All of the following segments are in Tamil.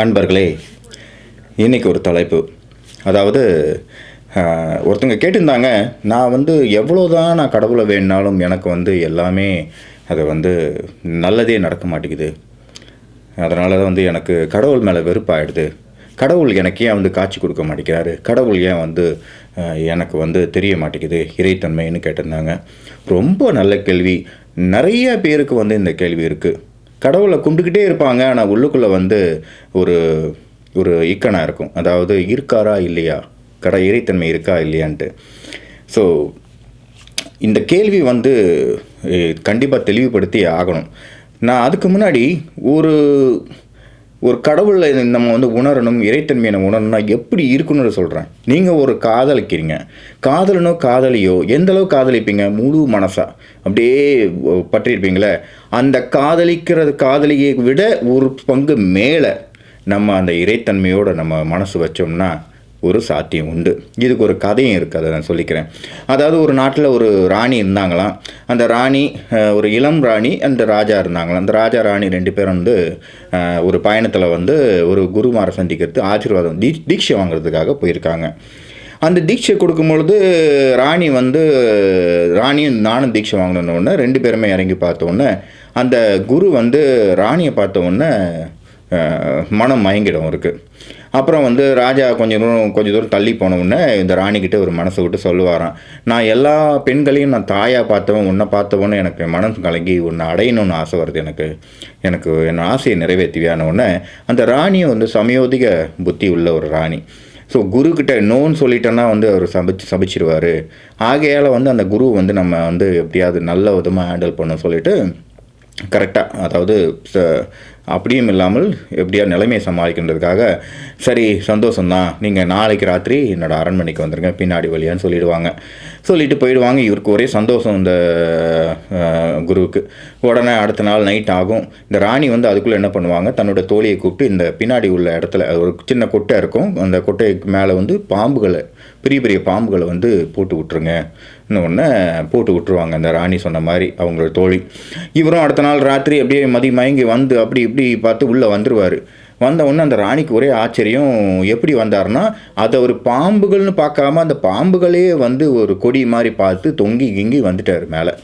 அன்பர்களே இன்றைக்கி ஒரு தலைப்பு. அதாவது ஒருத்தங்க கேட்டிருந்தாங்க நான் வந்து எவ்வளோதான் நான் கடவுளை வேணுனாலும் எனக்கு வந்து எல்லாமே அது வந்து நல்லதே நடக்க மாட்டேங்குது. அதனால தான் வந்து எனக்கு கடவுள் மேலே வெறுப்பாயிடுது. கடவுள் எனக்கு ஏன் வந்து காட்சி கொடுக்க மாட்டேங்கிறாரு? கடவுள் ஏன் வந்து எனக்கு வந்து தெரிய மாட்டேங்குது? இறைத்தன்மைன்னு கேட்டிருந்தாங்க. ரொம்ப நல்ல கேள்வி. நிறைய பேருக்கு வந்து இந்த கேள்வி இருக்குது கடவுளை கும்பிட்டுக்கிட்டே இருப்பாங்க ஆனால் உள்ளுக்குள்ளே வந்து ஒரு ஒரு இக்கனாக இருக்கும். அதாவது இருக்காரா இல்லையா? கட இறைத்தன்மை இருக்கா இல்லையான்ட்டு. ஸோ இந்த கேள்வி வந்து கண்டிப்பாக தெளிவுபடுத்தி ஆகணும். நான் அதுக்கு முன்னாடி ஒரு ஒரு கடவுளை நம்ம வந்து உணரணும் இறைத்தன்மையை நம்ம உணரணும்னா எப்படி இருக்கணும்னு சொல்கிறேன் நீங்கள் ஒரு காதலிக்கிறீங்க. காதலனோ காதலியோ எந்த அளவு காதலிப்பீங்க? முழு மனசா. அப்படியே பற்றியிருப்பீங்களே. அந்த காதலிக்கிறது காதலியை விட ஒரு பங்கு மேலே நம்ம அந்த இறைத்தன்மையோட நம்ம மனசு வச்சோம்னா ஒரு சாத்தியம் உண்டு. இதுக்கு ஒரு கதையும் இருக்குது அதை நான் சொல்லிக்கிறேன். அதாவது ஒரு நாட்டில் ஒரு ராணி இருந்தாங்களாம். அந்த ராணி ஒரு இளம் ராணி அந்த ராஜா இருந்தாங்களாம். அந்த ராஜா ராணி ரெண்டு பேரும் வந்து ஒரு பயணத்தில் வந்து ஒரு குருமாரை சந்திக்கிறது ஆசீர்வாதம் தீ தீட்சை வாங்குறதுக்காக போயிருக்காங்க. அந்த தீட்சை கொடுக்கும் பொழுது ராணி வந்து ராணியும் நானும் தீட்சை வாங்கினோடனே ரெண்டு பேருமே இறங்கி பார்த்தோன்னே அந்த குரு வந்து ராணியை பார்த்த உடனே மனம் மயங்கிடும் இருக்குது அப்புறம் வந்து ராஜா கொஞ்சம் தூரம் கொஞ்சம் தூரம் தள்ளி போனவுடனே இந்த ராணிக்கிட்ட ஒரு மனசை விட்டு சொல்லுவாராம் நான் எல்லா பெண்களையும் நான் தாயாக பார்த்தவன் உன்னை பார்த்தவன்னு எனக்கு மனம் கலங்கி உன்னை அடையணும்னு ஆசை வருது எனக்கு. எனக்கு என் ஆசையை நிறைவேற்றுவியான உடனே அந்த ராணியை வந்து சமயோதிக புத்தி உள்ள ஒரு ராணி. ஸோ குருக்கிட்ட நோன்னு சொல்லிட்டோன்னா வந்து அவர் சபிச்சு சபிச்சிருவார். ஆகையால் வந்து அந்த குரு வந்து நம்ம வந்து எப்படியாவது நல்ல விதமாக ஹேண்டில் பண்ண சொல்லிட்டு கரெக்டாக அதாவது ச- அப்படியும் இல்லாமல் எப்படியா நிலைமையை சமாளிக்கின்றதுக்காக சரி சந்தோஷம்தான். நீங்கள் நாளைக்கு ராத்திரி என்னோட அரண்மனைக்கு வந்துருங்க பின்னாடி வழியான்னு சொல்லிடுவாங்க. சொல்லிட்டு போயிடுவாங்க. இவருக்கு ஒரே சந்தோஷம் இந்த குருவுக்கு. உடனே அடுத்த நாள் நைட் ஆகும். இந்த ராணி வந்து அதுக்குள்ளே என்ன பண்ணுவாங்க? தன்னோட தோழியை கூப்பிட்டு இந்த பின்னாடி உள்ள இடத்துல அது ஒரு சின்ன கொட்டை இருக்கும். அந்த கொட்டைக்கு மேலே வந்து பாம்புகளை பெரிய பெரிய பாம்புகளை வந்து போட்டு விட்ருங்க ஒன்று போட்டு விட்ருவாங்க அந்த ராணி சொன்ன மாதிரி அவங்களோட தோழி. இவரும் அடுத்த நாள் ராத்திரி அப்படியே மதி மயங்கி வந்து அப்படி இப்படி பார்த்து உள்ளே வந்துடுவார் வந்த உடனே அந்த ராணிக்கு ஒரே ஆச்சரியம் எப்படி வந்தார்னா அதை ஒரு பாம்புகள்னு பார்க்காம அந்த பாம்புகளே வந்து ஒரு கொடி மாதிரி பார்த்து தொங்கி கிங்கி வந்துட்டார் மேலே.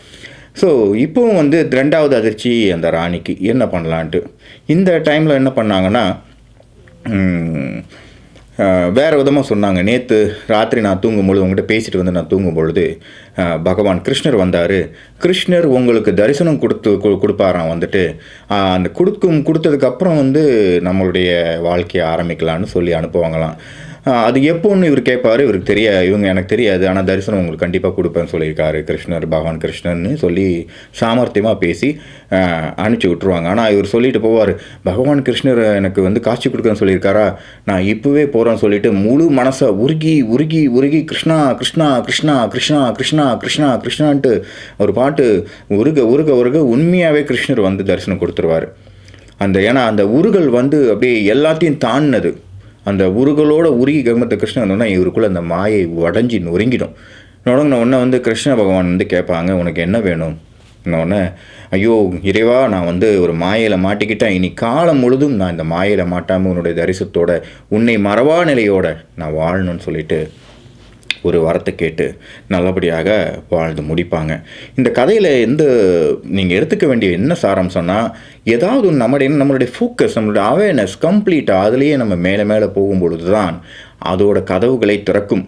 ஸோ இப்போவும் வந்து ரெண்டாவது அதிர்ச்சி அந்த ராணிக்கு. என்ன பண்ணலான்ட்டு. இந்த டைமில் என்ன பண்ணாங்கன்னா வேறு விதமாக சொன்னாங்க. நேற்று ராத்திரி நான் தூங்கும்பொழுது உங்கள்கிட்ட பேசிட்டு வந்து நான் தூங்கும் பொழுது பகவான் கிருஷ்ணர் வந்தார். கிருஷ்ணர் உங்களுக்கு தரிசனம் கொடுத்து கொடுப்பாராம் வந்துட்டு. அந்த கொடுக்கும் கொடுத்ததுக்கப்புறம் வந்து நம்மளுடைய வாழ்க்கையை ஆரம்பிக்கலான்னு சொல்லி அனுப்புவாங்களாம். அது எப்போன்னு இவர் கேட்பார் இவருக்கு தெரிய இவங்க எனக்கு தெரியாது ஆனால் தரிசனம் உங்களுக்கு கண்டிப்பாக கொடுப்பேன்னு சொல்லியிருக்காரு கிருஷ்ணர் பகவான் கிருஷ்ணன்னு சொல்லி சாமர்த்தியமாக பேசி அனுப்பிச்சி விட்ருவாங்க ஆனால் இவர் சொல்லிட்டு போவார் பகவான் கிருஷ்ணர் எனக்கு வந்து காட்சி கொடுக்குறேன்னு சொல்லியிருக்காரா? நான் இப்போவே போகிறேன்னு சொல்லிட்டு முழு மனசை உருகி உருகி உருகி கிருஷ்ணா கிருஷ்ணா கிருஷ்ணா கிருஷ்ணா கிருஷ்ணா கிருஷ்ணா கிருஷ்ணான்ட்டு ஒரு பாட்டு உருக உருக உருக உண்மையாகவே கிருஷ்ணர் வந்து தரிசனம் கொடுத்துருவார். அந்த ஏன்னா அந்த உருகல் வந்து அப்படியே எல்லாத்தையும் தாண்டினது. அந்த உருகளோட உருகி கர்மத்தை கிருஷ்ணன் வந்தோன்னா இவருக்குள்ள அந்த மாயை உடஞ்சி நொறுங்கிடும். நொடங்கின உடனே வந்து கிருஷ்ண பகவான் வந்து கேட்பாங்க உனக்கு என்ன வேணும்? உடனே ஐயோ இறைவா நான் வந்து ஒரு மாயையில் மாட்டிக்கிட்டேன். இனி காலம் முழுதும் நான் இந்த மாயையில் மாட்டாமல் உன்னுடைய தரிசத்தோட உன்னை மறவா நிலையோட நான் வாழணும்னு சொல்லிட்டு ஒரு வரத்தை கேட்டு நல்லபடியாக வாழ்ந்து முடிப்பாங்க. இந்த கதையில் எந்த நீங்கள் எடுத்துக்க வேண்டிய என்ன சாரம்சம்னா ஏதாவது நம்முடைய நம்மளுடைய நம்மளுடைய ஃபோக்கஸ் நம்மளுடைய அவேர்னஸ் கம்ப்ளீட்டாக அதுலேயே நம்ம மேலே மேலே போகும்பொழுது தான் அதோட கதவுகளை திறக்கும்.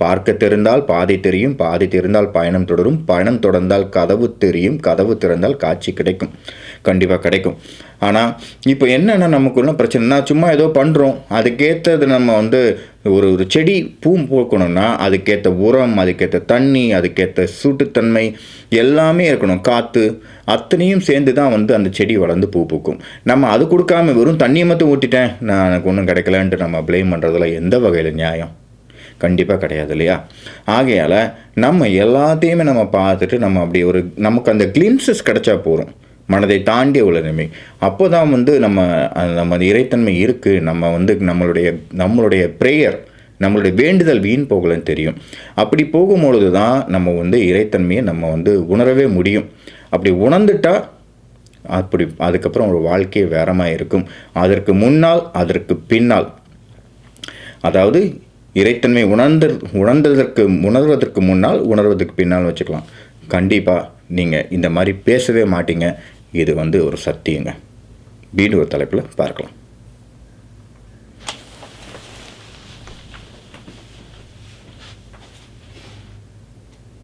பார்க்க தெரிந்தால் பாதை தெரியும் பாதை தெரிந்தால் பயணம் தொடரும் பயணம் தொடர்ந்தால் கதவு தெரியும் கதவு திறந்தால் காட்சி கிடைக்கும் கண்டிப்பாக கிடைக்கும். ஆனால் இப்போ என்னென்னா நமக்குள்ள பிரச்சனைனா சும்மா ஏதோ பண்ணுறோம் அதுக்கேற்றது நம்ம வந்து ஒரு ஒரு செடி பூ பூக்கணும்னா அதுக்கேற்ற உரம் அதுக்கேற்ற தண்ணி அதுக்கேற்ற சூட்டுத்தன்மை எல்லாமே இருக்கணும். காற்று அத்தனையும் சேர்ந்து தான் வந்து அந்த செடி வளர்ந்து பூ பூக்கும். நம்ம அது கொடுக்காம வெறும் தண்ணியை மட்டும் ஊற்றிட்டேன் நான் எனக்கு ஒன்றும் கிடைக்கலன்ட்டு நம்ம ப்ளேம் பண்ணுறதுல எந்த வகையில் நியாயம்? கண்டிப்பாக கிடையாது இல்லையா? ஆகையால் நம்ம எல்லாத்தையுமே நம்ம பார்த்துட்டு நம்ம அப்படி ஒரு நமக்கு அந்த கிளிம்சஸ் கிடைச்சா போகிறோம் மனதை தாண்டிய உலகமே. அப்போ தான் வந்து நம்ம அஹ், நம்ம இறைத்தன்மை இருக்குது நம்ம வந்து நம்மளுடைய நம்மளுடைய ப்ரேயர் நம்மளுடைய வேண்டுதல் வீண் போகலன்னு தெரியும். அப்படி போகும்பொழுது தான் நம்ம வந்து இறைத்தன்மையை நம்ம வந்து உணரவே முடியும். அப்படி உணர்ந்துட்டா அப்படி அதுக்கப்புறம் ஒரு வாழ்க்கையே வேறமாக இருக்கும். அதற்கு முன்னால் அதற்கு பின்னால். அதாவது இறைத்தன்மை உணர்ந்து உணர்ந்ததற்கு உணர்வதற்கு முன்னால் உணர்வதற்கு பின்னால் வச்சுக்கலாம். கண்டிப்பாக நீங்கள் இந்த மாதிரி பேசவே மாட்டீங்க. இது வந்து ஒரு சத்தியங்க. வீடு ஒரு தலைப்பில் பார்க்கலாம்.